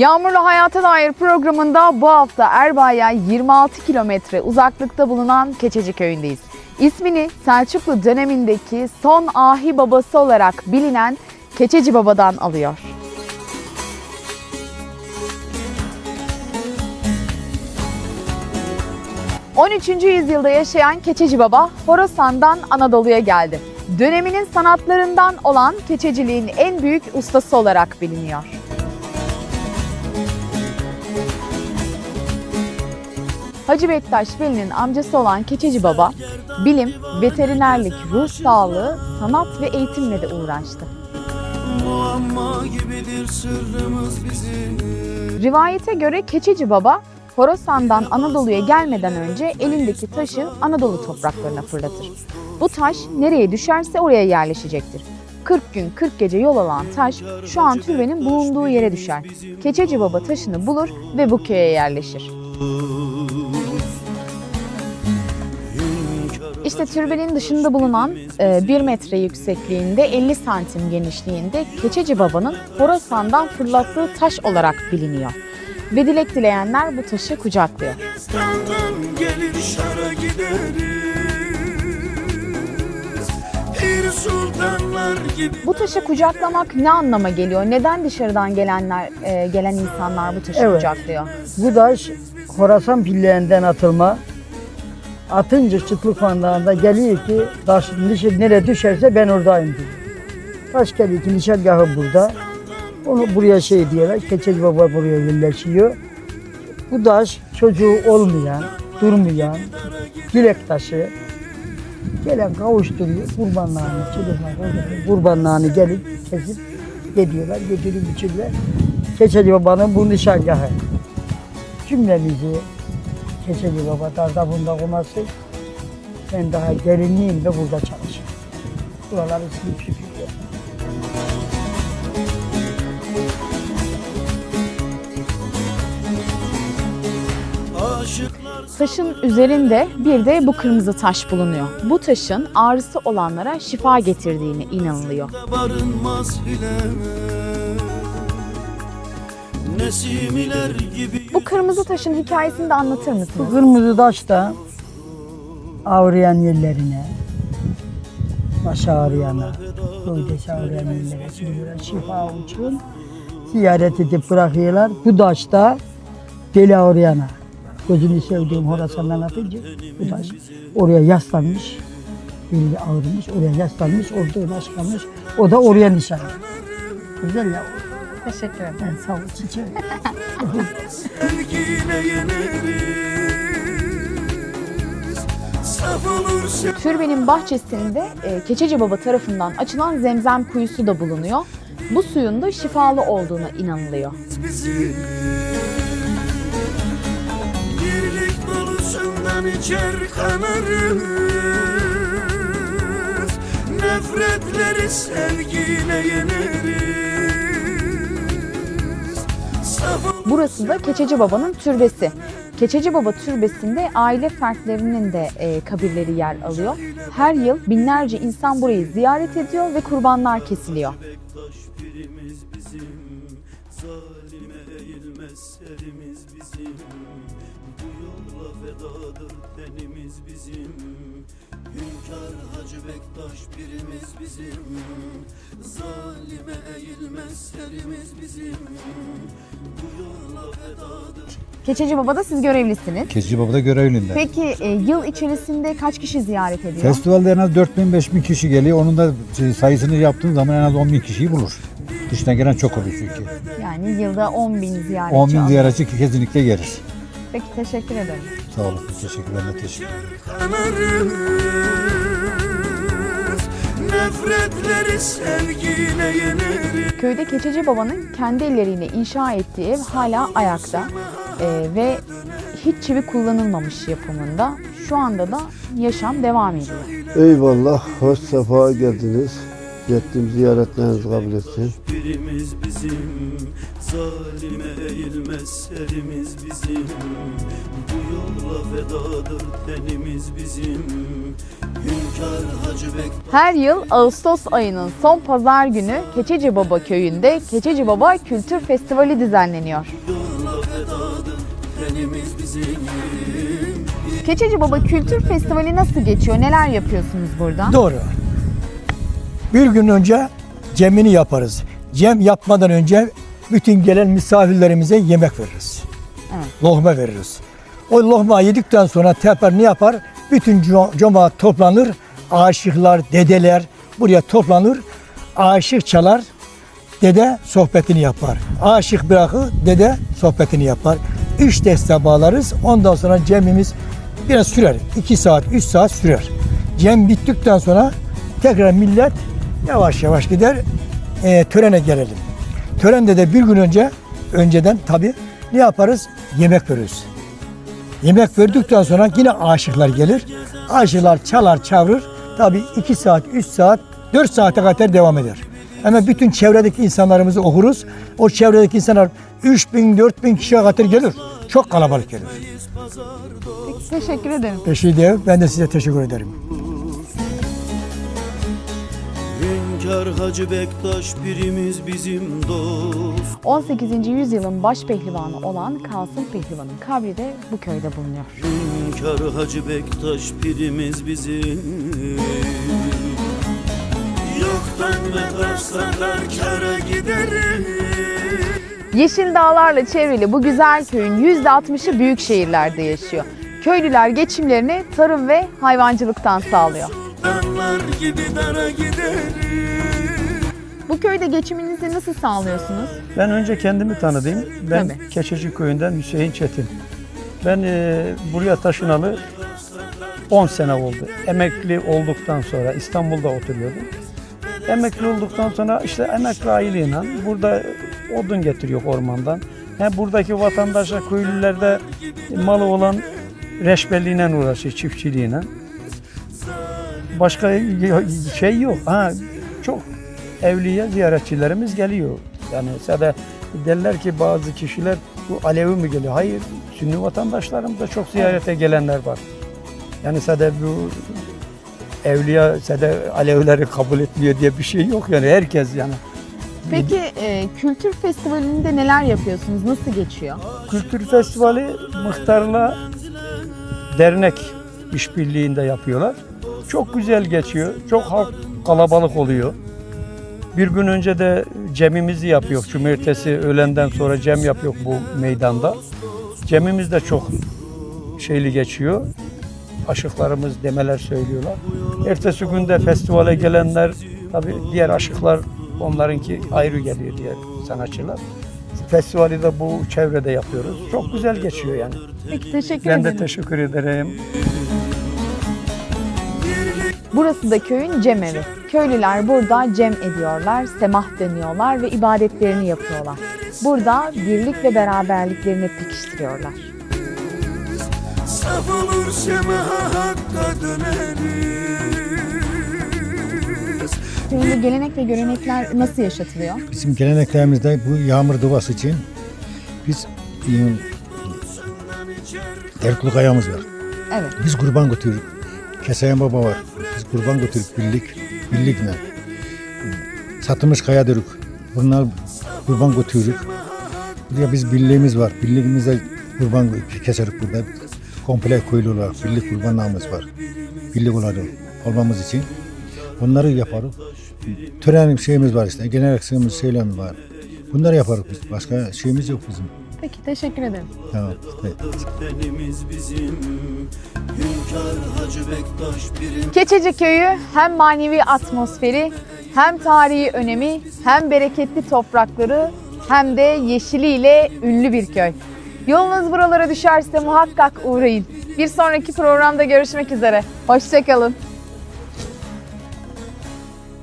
Yağmurlu Hayata Dair programında bu hafta Erbaa'ya 26 kilometre uzaklıkta bulunan Keçeci Köyü'ndeyiz. İsmini Selçuklu dönemindeki son ahi babası olarak bilinen Keçeci Baba'dan alıyor. ...13. yüzyılda yaşayan Keçeci Baba Horasan'dan Anadolu'ya geldi. Döneminin sanatlarından olan keçeciliğin en büyük ustası olarak biliniyor. Hacı Bektaş Veli'nin amcası olan Keçeci Baba, bilim, veterinerlik, ruh sağlığı, sanat ve eğitimle de uğraştı. Rivayete göre Keçeci Baba, Horasan'dan Anadolu'ya gelmeden önce elindeki taşı Anadolu topraklarına fırlatır. Bu taş nereye düşerse oraya yerleşecektir. 40 gün 40 gece yol alan taş şu an türbenin bulunduğu yere düşer. Keçeci Baba taşını bulur ve bu köye yerleşir. İşte türbenin dışında bulunan 1 metre yüksekliğinde 50 santim genişliğinde Keçeci Baba'nın Horasan'dan fırlattığı taş olarak biliniyor. Ve dilek dileyenler bu taşı kucaklıyor. Bu taşı kucaklamak ne anlama geliyor? Neden dışarıdan gelenler, e, gelen insanlar bu taşı Evet. kucaklıyor? Bu taş Horasan pillerinden atılma. Atınca çıtlık vandağında geliyor ki taş nişan nereye düşerse ben oradayım diyor. Taş geliyor ki nişangahı burada. Onu buraya şey diyorlar. Keçeli Baba buraya yerleşiyor. Bu taş çocuğu olmayan, durmayan, dilek taşı. Gelen kavuşturuyor. Kurbanlarını, çocuklar kurbanlarını gelip kesip gidiyorlar. Götürüp içiyorlar. Keçeli Baba'nın bu nişangahı cümlemizi Keçeli Baba darda bunda koması ben daha gelinliğimde burada çalışıyorum. Buraları silip süpürüyorum. Taşın üzerinde bir de bu kırmızı taş bulunuyor. Bu taşın ağrısı olanlara şifa getirdiğine inanılıyor. Bu kırmızı taşın hikayesini de anlatır Bu mısınız? kırmızı taş da ağrıyan yerlerine, baş ağrıyana, gövdesi ağrıyan yerlere sürüyorlar. Şifa için ziyaret edip bırakıyorlar. Bu taş da deli ağrıyana. Gözünü sevdiğim Horasan'dan atınca bu taş oraya yaslanmış. Beli ağrımış, oraya yaslanmış, orada başlamış. O da oraya nişan. Güzel ya. Teşekkür ederim. Sağ ol çiçeğim. sevgiyle yeneriz Saf olursa Türbenin bahçesinde e, Keçeci Baba tarafından açılan zemzem kuyusu da bulunuyor. Bu suyun da şifalı olduğuna inanılıyor. Birlik dolusundan içer kanarız Nefretleri sevgiyle yeneriz Burası da Keçeci Baba'nın türbesi. Keçeci Baba türbesinde aile fertlerinin de e, kabirleri yer alıyor. Her yıl binlerce insan burayı ziyaret ediyor ve kurbanlar kesiliyor. Zalime eğilmez serimiz bizim Bu yolla fedadır tenimiz bizim Hünkar Hacı Bektaş birimiz bizim Zalime eğilmez serimiz bizim Bu yolla fedadır Keçeci Baba'da siz görevlisiniz. Keçici Baba'da görevliyim Peki e, yıl içerisinde kaç kişi ziyaret ediyor? Festivalde en az 4000 5000 kişi geliyor. Onun da şey, sayısını yaptığın zaman en az 10 bin kişiyi bulur. Dıştan gelen çok oluyor çünkü. Yani yılda 10 bin ziyaretçi 10 bin alıyor. ziyaretçi kesinlikle gelir. Peki teşekkür ederim. Sağ olun. Teşekkürler. Teşekkür kanarız Nefretleri sevgiyle yeneriz Köyde Keçeci Baba'nın kendi elleriyle inşa ettiği ev hala ayakta Ee, ve hiç çivi kullanılmamış yapımında. Şu anda da yaşam devam ediyor. Eyvallah, hoş sefa geldiniz. Yettim ziyaretlerinizi kabul etsin. birimiz bizim Zalime eğilmez serimiz bizim Bu yolla fedadır tenimiz bizim Her yıl Ağustos ayının son pazar günü Keçeci Baba köyünde Keçeci Baba Kültür Festivali düzenleniyor. Keçeci Baba Kültür Festivali nasıl geçiyor? Neler yapıyorsunuz burada? Doğru. Bir gün önce cemini yaparız. Cem yapmadan önce bütün gelen misafirlerimize yemek veririz. Evet. Lohma veririz. O lohma yedikten sonra teper ne yapar? Bütün cemaat toplanır. Aşıklar, dedeler buraya toplanır. Aşık çalar. Dede sohbetini yapar. Aşık bırakır, dede sohbetini yapar. Üç deste bağlarız. Ondan sonra cemimiz biraz sürer. 2 saat, 3 saat sürer. Cem bittikten sonra tekrar millet yavaş yavaş gider. e, törene gelelim. Törende de bir gün önce, önceden tabii ne yaparız? Yemek veririz. Yemek verdikten sonra yine aşıklar gelir. Aşıklar çalar çağırır. Tabii 2 saat, 3 saat, 4 saate kadar devam eder. Ama bütün çevredeki insanlarımızı okuruz. O çevredeki insanlar 3 bin, 4 bin kişiye kadar gelir. Çok kalabalık gelir. Teşekkür ederim. Şey değil. Ben de size teşekkür ederim. Hünkar Hacı Bektaş birimiz bizim dost 18. yüzyılın baş pehlivanı olan Kasım Pehlivan'ın kabri de bu köyde bulunuyor. Hünkar Hacı Bektaş birimiz bizim Yoktan ve taştan kara gideriz Yeşil dağlarla çevrili bu güzel köyün %60'ı büyük şehirlerde yaşıyor. Köylüler geçimlerini tarım ve hayvancılıktan sağlıyor. Sultanlar gibi dara gideriz Bu köyde geçiminizi nasıl sağlıyorsunuz? Ben önce kendimi tanıdayım. Ben Tabii. Keçeci köyünden Hüseyin Çetin. Ben e, buraya taşınalı 10 sene oldu. Emekli olduktan sonra İstanbul'da oturuyordum. Emekli olduktan sonra işte emekli aylığıyla burada odun getiriyor ormandan. Hem buradaki vatandaşa köylülerde malı olan reşberliğine uğraşıyor, çiftçiliğine. Başka şey yok. Ha, çok evliya ziyaretçilerimiz geliyor. Yani sada derler ki bazı kişiler bu Alevi mi geliyor? Hayır, Sünni vatandaşlarım da çok ziyarete gelenler var. Yani sada bu evliya sada Alevileri kabul etmiyor diye bir şey yok yani herkes yani. Peki e, kültür festivalinde neler yapıyorsunuz? Nasıl geçiyor? Kültür Festivali Mıhtar'la dernek işbirliğinde yapıyorlar. Çok güzel geçiyor. Çok halk kalabalık oluyor. Bir gün önce de cemimizi yapıyor. Cumartesi öğlenden sonra cem yapıyor bu meydanda. Cemimiz de çok şeyli geçiyor. Aşıklarımız demeler söylüyorlar. Ertesi günde festivale gelenler tabii diğer aşıklar onlarınki ayrı geliyor diğer sanatçılar. Festivali de bu çevrede yapıyoruz. Çok güzel geçiyor yani. Peki teşekkür Ben de ederim. teşekkür ederim. Burası da köyün cem evi. Köylüler burada cem ediyorlar, semah dönüyorlar ve ibadetlerini yapıyorlar. Burada birlik ve beraberliklerini pekiştiriyorlar. Saf olur semaha hakka döneriz Köyünde gelenek ve görenekler nasıl yaşatılıyor? Bizim geleneklerimizde bu yağmur duası için biz e, Erkuluk ayağımız var. Evet. Biz kurban götürürük. Keseyen baba var. Biz kurban götürüp birlik, birlikle. Satılmış kaya dörük. Bunlar kurban götürürük. Buraya biz birliğimiz var. Birliğimizde kurban keserik burada. Komple köylü olarak birlik kurbanlarımız var. Birlik olarak olmamız için. Bunları yaparız. Tören şeyimiz var işte. Genel şeyimiz şeylerimiz var. Bunları yaparız biz. Başka şeyimiz yok bizim. Peki teşekkür ederim. Tamam. Keçeci Köyü hem manevi atmosferi, hem tarihi önemi, hem bereketli toprakları, hem de yeşiliyle ünlü bir köy. Yolunuz buralara düşerse muhakkak uğrayın. Bir sonraki programda görüşmek üzere. Hoşçakalın.